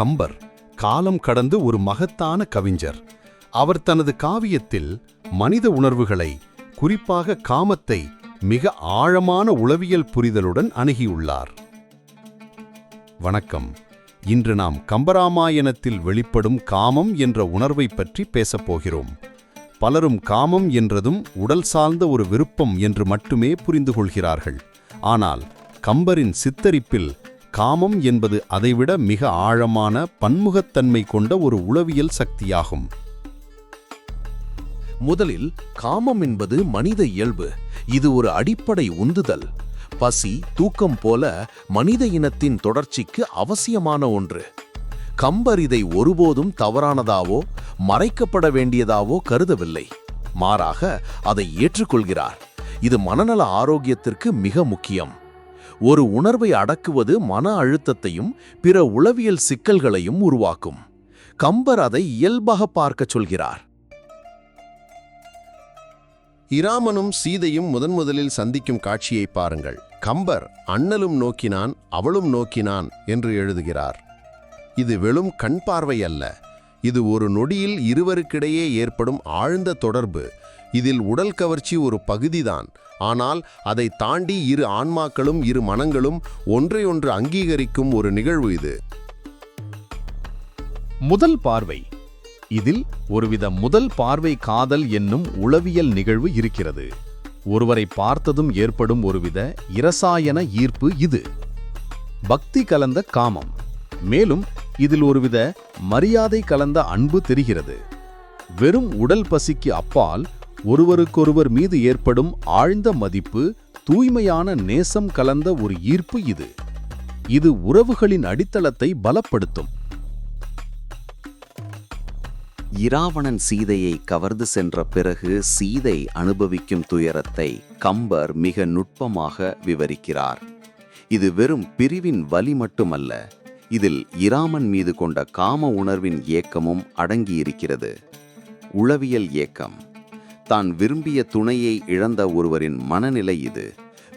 கம்பர் காலம் கடந்து ஒரு மகத்தான கவிஞர். அவர் தனது காவியத்தில் மனித உணர்வுகளை குறிப்பாக காமத்தை மிக ஆழமான உளவியல் புரிதலுடன் அணுகியுள்ளார். வணக்கம். இன்று நாம் கம்பராமாயணத்தில் வெளிப்படும் காமம் என்ற உணர்வை பற்றி பேசப்போகிறோம் பலரும் காமம் என்றதும் உடல் சார்ந்த ஒரு விருப்பம் என்று மட்டுமே புரிந்து கொள்கிறார்கள். ஆனால் கம்பரின் சித்தரிப்பில் காமம் என்பது அதைவிட மிக ஆழமான பன்முகத்தன்மை கொண்ட ஒரு உளவியல் சக்தியாகும். முதலில் காமம் என்பது மனித இயல்பு. இது ஒரு அடிப்படை உந்துதல். பசி தூக்கம் போல மனித இனத்தின் தொடர்ச்சிக்கு அவசியமான ஒன்று. கம்பர் இதை ஒருபோதும் தவறானதாவோ மறைக்கப்பட வேண்டியதாவோ கருதவில்லை. மாறாக அதை ஏற்றுக்கொள்கிறார். இது மனநல ஆரோக்கியத்திற்கு மிக முக்கியம். ஒரு உணர்வை அடக்குவது மன அழுத்தத்தையும் பிற உளவியல் சிக்கல்களையும் உருவாக்கும். கம்பர் அதை இயல்பாக பார்க்கச் சொல்கிறார். இராமனும் சீதையும் முதன் முதலில் சந்திக்கும் காட்சியை பாருங்கள். கம்பர் அண்ணலும் நோக்கினான் அவளும் நோக்கினான் என்று எழுதுகிறார். இது வெறும் கண் பார்வை அல்ல. இது ஒரு நொடியில் இருவருக்கிடையே ஏற்படும் ஆழ்ந்த தொடர்பு. இதில் உடல் கவர்ச்சி ஒரு பகுதிதான். ஆனால் அதை தாண்டி இரு ஆன்மாக்களும் இரு மனங்களும் ஒன்றையொன்று அங்கீகரிக்கும் ஒரு நிகழ்வு இது. முதல் பார்வை. இதில் ஒருவித முதல் பார்வை காதல் என்னும் உளவியல் நிகழ்வு இருக்கிறது. ஒருவரை பார்த்ததும் ஏற்படும் ஒருவித இரசாயன ஈர்ப்பு இது. பக்தி கலந்த காமம். மேலும் இதில் ஒருவித மரியாதை கலந்த அன்பு தெரிகிறது. வெறும் உடல் பசிக்கு அப்பால் ஒருவருக்கொருவர் மீது ஏற்படும் ஆழ்ந்த மதிப்பு தூய்மையான நேசம் கலந்த ஒரு ஈர்ப்பு இது. இது உறவுகளின் அடித்தளத்தை பலப்படுத்தும். இராவணன் சீதையை கவர்ந்து சென்ற பிறகு சீதை அனுபவிக்கும் துயரத்தை கம்பர் மிக நுட்பமாக விவரிக்கிறார். இது வெறும் பிரிவின் வலி மட்டுமல்ல இதில் இராமன் மீது கொண்ட காம உணர்வின் ஏக்கமும் அடங்கியிருக்கிறது. உளவியல் ஏக்கம். தான் விரும்பிய துணையை இழந்த ஒருவரின் மனநிலை இது.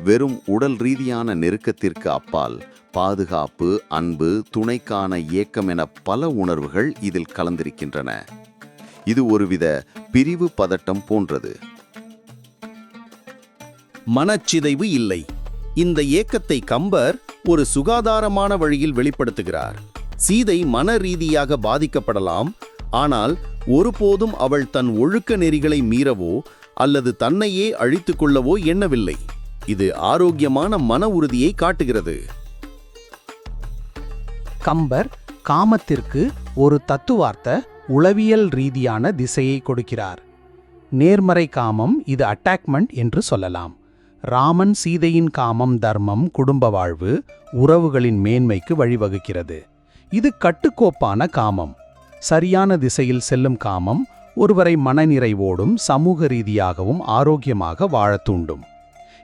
வெறும் உடல் ரீதியான நெருக்கத்திற்கு அப்பால் பாதுகாப்பு அன்பு துணைக்கான இயக்கம் என பல உணர்வுகள் இதில் கலந்திருக்கின்றன. இது ஒருவித பிரிவு பதட்டம் போன்றது. மனச்சிதைவு இல்லை. இந்த ஏக்கத்தை கம்பர் ஒரு சுகாதாரமான வழியில் வெளிப்படுத்துகிறார். சீதை மன ரீதியாக பாதிக்கப்படலாம் ஆனால் ஒருபோதும் அவள் தன் ஒழுக்க நெறிகளை மீறவோ அல்லது தன்னையே அழித்து கொள்ளவோ எண்ணவில்லை. இது ஆரோக்கியமான மன உறுதியை காட்டுகிறது. கம்பர் காமத்திற்கு ஒரு தத்துவார்த்த உளவியல் ரீதியான திசையை கொடுக்கிறார். நேர்மறை காமம் இது அட்டாக்மெண்ட் என்று சொல்லலாம். ராமன் சீதையின் காமம் தர்மம் குடும்ப வாழ்வு உறவுகளின் மேன்மைக்கு வழிவகுக்கிறது. இது கட்டுக்கோப்பான காமம். சரியான திசையில் செல்லும் காமம் ஒருவரை மனநிறைவோடும் சமூக ரீதியாகவும் ஆரோக்கியமாக வாழத் தூண்டும்.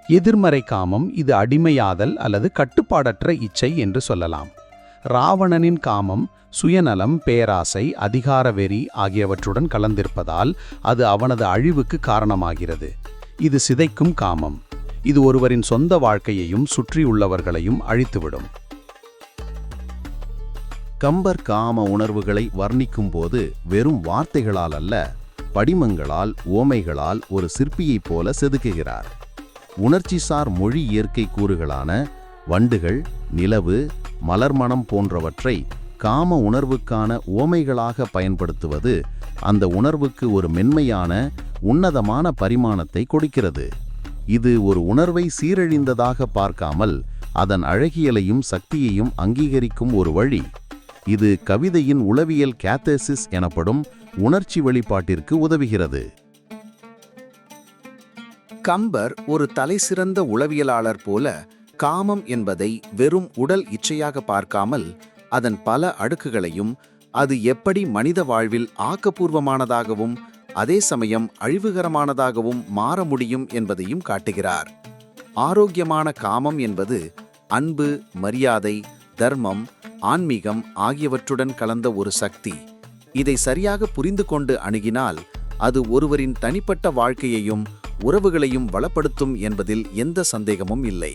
எதிர்மறை காமம் இது அடிமையாதல் அல்லது கட்டுப்பாடற்ற இச்சை என்று சொல்லலாம். ராவணனின் காமம் சுயநலம் பேராசை அதிகார வெறி ஆகியவற்றுடன் கலந்திருப்பதால் அது அவனது அழிவுக்கு காரணமாகிறது. இது சிதைக்கும் காமம். இது ஒருவரின் சொந்த வாழ்க்கையையும் சுற்றியுள்ளவர்களையும் அழித்துவிடும். கம்பர் காம உணர்வுகளை வர்ணிக்கும் போது வெறும் வார்த்தைகளால் அல்ல படிமங்களால் ஓமைகளால் ஒரு சிற்பியைப் போல செதுக்குகிறார். உணர்ச்சிசார் மொழி இயற்கை கூறுகளான வண்டுகள் நிலவு மலர்மணம் போன்றவற்றை காம உணர்வுக்கான ஓமைகளாக பயன்படுத்துவது அந்த உணர்வுக்கு ஒரு மென்மையான உன்னதமான பரிமாணத்தை கொடுக்கிறது. இது ஒரு உணர்வை சீரழிந்ததாக பார்க்காமல் அதன் அழகியலையும் சக்தியையும் அங்கீகரிக்கும் ஒரு வழி. இது கவிதையின் உளவியல் கேத்தசிஸ் எனப்படும் உணர்ச்சி வெளிப்பாட்டிற்கு உதவுகிறது. கம்பர் ஒரு தலைசிறந்த உளவியலாளர் போல காமம் என்பதை வெறும் உடல் இச்சையாக பார்க்காமல் அதன் பல அடுக்குகளையும் அது எப்படி மனித வாழ்வில் ஆக்கப்பூர்வமானதாகவும் அதே சமயம் அழிவுகரமானதாகவும் மாற முடியும் என்பதையும் காட்டுகிறார். ஆரோக்கியமான காமம் என்பது அன்பு மரியாதை தர்மம் ஆன்மீகம் ஆகியவற்றுடன் கலந்த ஒரு சக்தி. இதை சரியாக புரிந்து கொண்டு அணுகினால் அது ஒருவரின் தனிப்பட்ட வாழ்க்கையையும் உறவுகளையும் வளப்படுத்தும் என்பதில் எந்த சந்தேகமும் இல்லை.